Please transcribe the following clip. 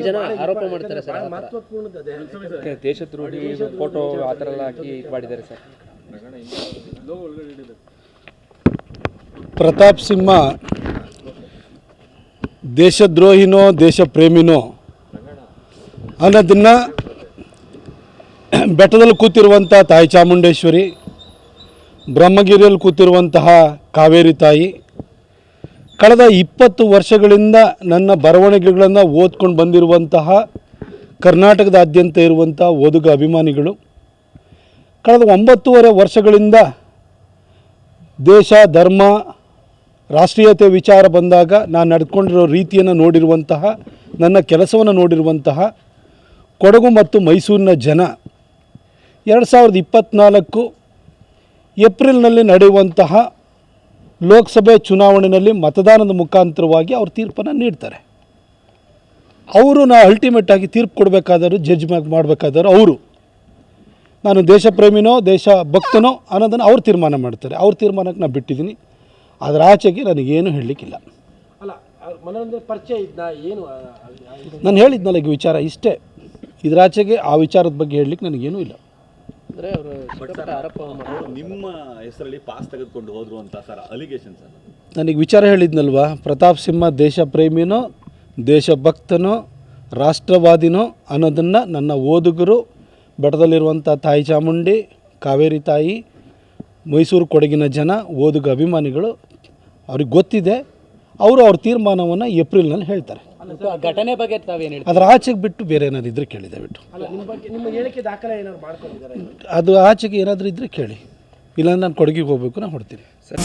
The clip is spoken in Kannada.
ಜನ ಆರೋಪ ಮಾಡ್ತಾರೆ ಸರ್ ದೇಶದ್ರೋಹಿ ಫೋಟೋ ಆ ಥರ ಎಲ್ಲ ಹಾಕಿ ಇದು ಮಾಡಿದ್ದಾರೆ ಸರ್. ಪ್ರತಾಪ್ ಸಿಂಹ ದೇಶದ್ರೋಹಿನೋ ದೇಶ ಪ್ರೇಮಿನೋ ಅನ್ನೋದನ್ನು ಬೆಟ್ಟದಲ್ಲಿ ಕೂತಿರುವಂಥ ತಾಯಿ ಚಾಮುಂಡೇಶ್ವರಿ ಬ್ರಹ್ಮಗಿರಿಯಲ್ಲಿ ಕೂತಿರುವಂತಹ ಕಾವೇರಿ ತಾಯಿ ಕಳೆದ ಇಪ್ಪತ್ತು ವರ್ಷಗಳಿಂದ ನನ್ನ ಬರವಣಿಗೆಗಳನ್ನು ಓದ್ಕೊಂಡು ಬಂದಿರುವಂತಹ ಕರ್ನಾಟಕದಾದ್ಯಂತ ಇರುವಂಥ ಓದುಗ ಅಭಿಮಾನಿಗಳು, ಕಳೆದ ಒಂಬತ್ತೂವರೆ ವರ್ಷಗಳಿಂದ ದೇಶ, ಧರ್ಮ, ರಾಷ್ಟ್ರೀಯತೆ ವಿಚಾರ ಬಂದಾಗ ನಾನು ನಡ್ಕೊಂಡಿರೋ ರೀತಿಯನ್ನು ನೋಡಿರುವಂತಹ, ನನ್ನ ಕೆಲಸವನ್ನು ನೋಡಿರುವಂತಹ ಕೊಡಗು ಮತ್ತು ಮೈಸೂರಿನ ಜನ ಎರಡು ಸಾವಿರದ ಇಪ್ಪತ್ತ್ನಾಲ್ಕು ಏಪ್ರಿಲ್ನಲ್ಲಿ ನಡೆಯುವಂತಹ ಲೋಕಸಭೆ ಚುನಾವಣೆಯಲ್ಲಿ ಮತದಾನದ ಮುಖಾಂತರವಾಗಿ ಅವ್ರ ತೀರ್ಪನ್ನು ನೀಡ್ತಾರೆ. ಅವರು ನಾ ಅಲ್ಟಿಮೇಟ್ ಆಗಿ ತೀರ್ಪು ಕೊಡಬೇಕಾದರೂ ಜಡ್ಜ್ ಮಾಡಬೇಕಾದರೂ ಅವರು. ನಾನು ದೇಶ ಪ್ರೇಮಿನೋ ದೇಶ ಭಕ್ತನೋ ಅನ್ನೋದನ್ನು ಅವ್ರು ತೀರ್ಮಾನ ಮಾಡ್ತಾರೆ. ಅವ್ರ ತೀರ್ಮಾನಕ್ಕೆ ನಾನು ಬಿಟ್ಟಿದ್ದೀನಿ. ಅದರ ಆಚೆಗೆ ನನಗೇನು ಹೇಳಲಿಕ್ಕಿಲ್ಲ. ಪರಿಚಯ ಏನು ನಾನು ಹೇಳಿದ್ನಲ್ಲ ಈಗ ವಿಚಾರ ಇಷ್ಟೇ. ಇದರಾಚೆಗೆ ಆ ವಿಚಾರದ ಬಗ್ಗೆ ಹೇಳಲಿಕ್ಕೆ ನನಗೇನೂ ಇಲ್ಲ. ಅಂದರೆ ಅವರು ಆರೋಪ ನಿಮ್ಮ ಹೆಸರಲ್ಲಿ ಪಾಸ್ ತೆಗೆದುಕೊಂಡು ಹೋದ್ರು ಅಂತ ಸರ್ ಅಲಿಗೇಷನ್ ಸರ್ ನನಗೆ ವಿಚಾರ ಹೇಳಿದ್ನಲ್ವಾ? ಪ್ರತಾಪ್ ಸಿಂಹ ದೇಶ ಪ್ರೇಮಿನೋ ದೇಶಭಕ್ತನೋ ರಾಷ್ಟ್ರವಾದಿನೋ ಅನ್ನೋದನ್ನು ನನ್ನ ಓದುಗರು ಬೆಟ್ಟದಲ್ಲಿರುವಂಥ ತಾಯಿ ಚಾಮುಂಡಿ ಕಾವೇರಿ ತಾಯಿ ಮೈಸೂರು ಕೊಡಗಿನ ಜನ ಓದುಗ ಅಭಿಮಾನಿಗಳು ಅವ್ರಿಗೆ ಗೊತ್ತಿದೆ. ಅವರು ಅವ್ರ ತೀರ್ಮಾನವನ್ನು ಏಪ್ರಿಲ್ನಲ್ಲಿ ಹೇಳ್ತಾರೆ. ಘಟನೆ ಬಗ್ಗೆ ತಾವೇನು ಅದರ ಆಚೆಗೆ ಬಿಟ್ಟು ಬೇರೆ ಏನಾದ್ರು ಇದ್ರೆ ಕೇಳಿ ದಯವಿಟ್ಟು. ಅಲ್ಲ ನಿಮ್ಮ ಹೇಳಿಕೆ ದಾಖಲೆ ಏನಾದ್ರು ಮಾಡ್ಕೊಂಡಿದ್ದಾರೆ? ಅದು ಆಚೆಗೆ ಏನಾದರೂ ಇದ್ದರೆ ಕೇಳಿ. ಇಲ್ಲಾಂದ್ರೆ ನಾನು ಕೊಡಗಿಗೆ ಹೋಗಬೇಕು ನಾನು ಹೊಡ್ತೀನಿ ಸರ್.